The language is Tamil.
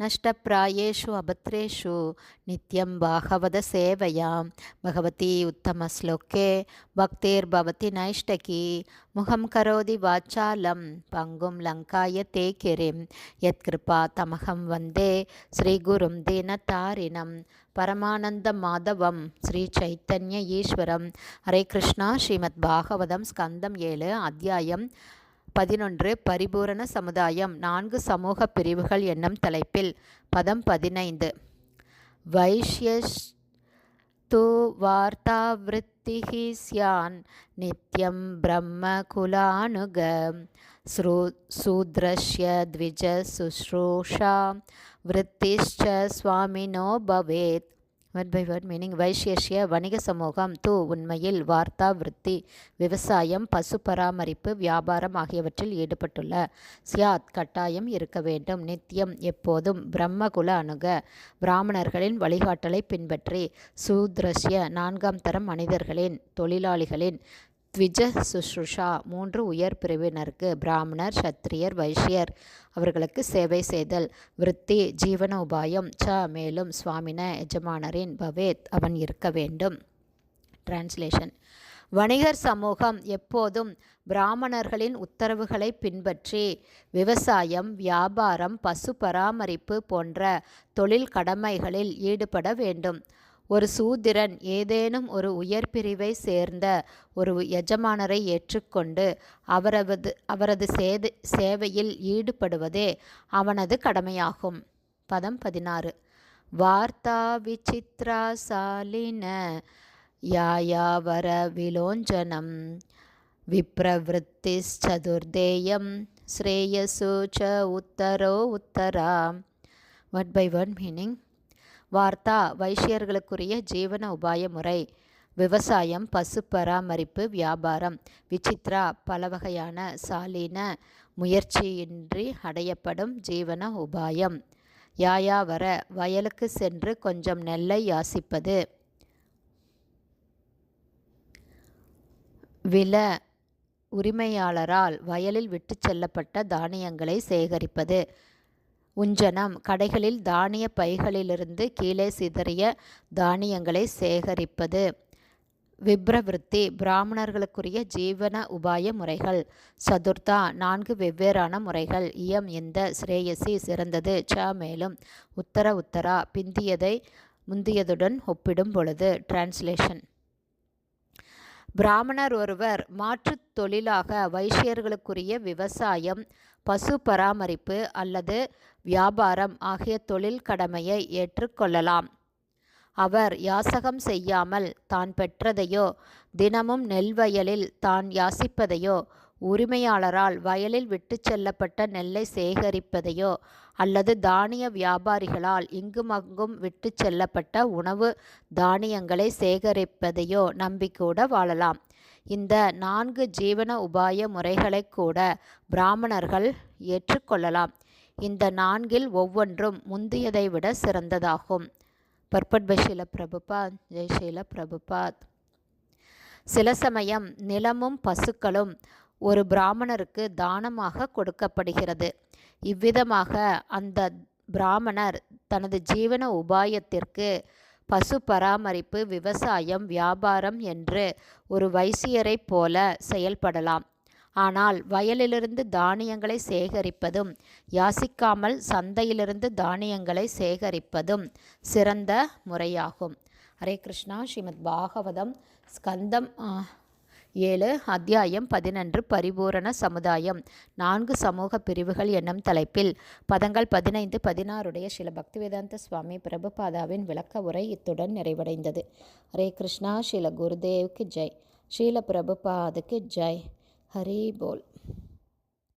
நஷ்டப்பிராயேஷு அபத்ரேஷு நித்யம் பாகவத சேவையாம் பகவதி உத்தமஸ்லோக்கே பக்தேர் பவதி நைஷ்டகி முகம் கரோதி வாச்சாலம் பங்கும் லங்காய தேக்கிரிம் யத்கிருபா தமகம் வந்தே ஸ்ரீகுரும் தீனதாரிணம் பரமானந்த மாதவம் ஸ்ரீ சைத்தன்ய ஈஸ்வரம் ஹரே கிருஷ்ணா ஸ்ரீமத் பாகவதம் ஸ்கந்தம் ஏழு அத்தியாயம் பதினொன்று பரிபூரண சமுதாயம். நான்கு சமூக பிரிவுகள் என்னும் தலைப்பில். பதம் பதினைந்து. வைஷ்யஷ் து வார்த்தாவிருத்திः ஸ்யான் நித்யம் பிரம்ம குலானுக ஸ்ரூ சூத்ரஷ்ய த்விஜ சுஸ்ரூஷா. விருத்திஷ்ச சுவாமினோ பவேத் வேர்ட் பை வேர்ட் மீனிங் வைசேஷிய வணிக சமூகம் தூ உண்மையில் வார்த்தா விருத்தி விவசாயம் பசு பராமரிப்பு வியாபாரம் ஆகியவற்றில் ஈடுபட்டுள்ள சியாத் கட்டாயம் இருக்க வேண்டும். நித்தியம் எப்போதும் பிரம்மகுல அணுக பிராமணர்களின் வழிகாட்டலை பின்பற்றி சூத்ரஷ்ய நான்காம் தரம் மனிதர்களின் தொழிலாளிகளின் த்விஜ சுஷ்ருஷா மூன்று உயர் பிரிவினருக்கு பிராமணர் சத்திரியர் வைஷ்யர் அவர்களுக்கு சேவை செய்தல். விருத்தி ஜீவன உபாயம் ச மேலும் சுவாமின எஜமானரின் பவேத் அவன் இருக்க வேண்டும். டிரான்ஸ்லேஷன் வணிகர் சமூகம் எப்போதும் பிராமணர்களின் உத்தரவுகளை பின்பற்றி விவசாயம் வியாபாரம் பசு பராமரிப்பு போன்ற தொழில் கடமைகளில் ஈடுபட வேண்டும். ஒரு சூத்திரன் ஏதேனும் ஒரு உயர் பிரிவை சேர்ந்த ஒரு எஜமானரை ஏற்றுக்கொண்டு அவரது அவரது சேது சேவையில் ஈடுபடுவதே அவனது கடமையாகும். பதம் பதினாறு. வார்த்தா விசித்ராசாலின யாயாவர விலோஞ்சனம் விப்ரவருத்திச்சதுர்தேயம் ஸ்ரேயசு ச உத்தரோ உத்தரா. வட் பை வட் மீனிங் வார்த்தா வைஷ்யர்களுக்குரிய ஜீவன உபாய முறை விவசாயம் பசு பராமரிப்பு வியாபாரம். விசித்ரா பல வகையான சாலீன முயற்சியின்றி அடையப்படும் ஜீவன உபாயம். யாயா வர வயலுக்கு சென்று கொஞ்சம் நெல்லை யாசிப்பது. வில உரிமையாளரால் வயலில் விட்டு செல்லப்பட்ட தானியங்களை சேகரிப்பது. உஞ்சனம். கடைகளில் தானிய பைகளிலிருந்து கீழே சிதறிய தானியங்களை சேகரிப்பது. விப்ரவிருத்தி. பிராமணர்களுக்குரிய ஜீவன உபாய முறைகள். சதுர்த்தா. நான்கு வெவ்வேறான முறைகள். இயம் இந்த ஸ்ரேயசி. சிறந்தது. ச. மேலும். உத்தர உத்தரா. பிந்தியதை முந்தியதுடன் ஒப்பிடும் பொழுது. டிரான்ஸ்லேஷன் பிராமணர் ஒருவர் மாற்றுத் தொழிலாக வைஷ்யர்களுக்குரிய விவசாயம் பசு பராமரிப்பு அல்லது வியாபாரம் ஆகிய தொழில் கடமையை ஏற்றுக்கொள்ளலாம் அவர் யாசகம் செய்யாமல் தான் பெற்றதையோ தினமும் நெல் வயலில் தான் யாசிப்பதையோ உரிமையாளரால் வயலில் விட்டு செல்லப்பட்ட நெல்லை சேகரிப்பதையோ அல்லது தானிய வியாபாரிகளால் இங்குமங்கும் விட்டு செல்லப்பட்ட உணவு தானியங்களை சேகரிப்பதையோ நம்பிக்கூட வாழலாம். இந்த நான்கு ஜீவன உபாய முறைகளை கூட பிராமணர்கள் ஏற்றுக்கொள்ளலாம். இந்த நான்கில் ஒவ்வொன்றும் முந்தியதை விட சிறந்ததாகும். பர்பட் பஷீல பிரபுபாத். ஜெய்ஷீல பிரபுபாத். சில சமயம் நிலமும் பசுக்களும் ஒரு பிராமணருக்கு தானமாக கொடுக்கப்படுகிறது. இவ்விதமாக அந்த பிராமணர் தனது ஜீவன உபாயத்திற்கு பசு பராமரிப்பு விவசாயம் வியாபாரம் என்று ஒரு வைசியரைப் போல செயல்படலாம். ஆனால் வயலிலிருந்து தானியங்களை சேகரிப்பதும் யாசிக்காமல் சந்தையிலிருந்து தானியங்களை சேகரிப்பதும் சிறந்த முறையாகும். ஹரே கிருஷ்ணா. ஸ்ரீமத் பாகவதம் ஸ்கந்தம் ஏழு அத்தியாயம் பதினொன்று பரிபூரண சமுதாயம். நான்கு சமூக பிரிவுகள் என்னும் தலைப்பில் பதங்கள் பதினைந்து பதினாறுடைய சில பக்திவேதாந்த சுவாமி பிரபுபாதாவின் விளக்க உரை இத்துடன் நிறைவடைந்தது. ஹரே கிருஷ்ணா ஸ்ரீல குருதேவ்க்கு ஜெய். ஸ்ரீல பிரபுபாதுக்கு ஜெய். ஹரி போல்.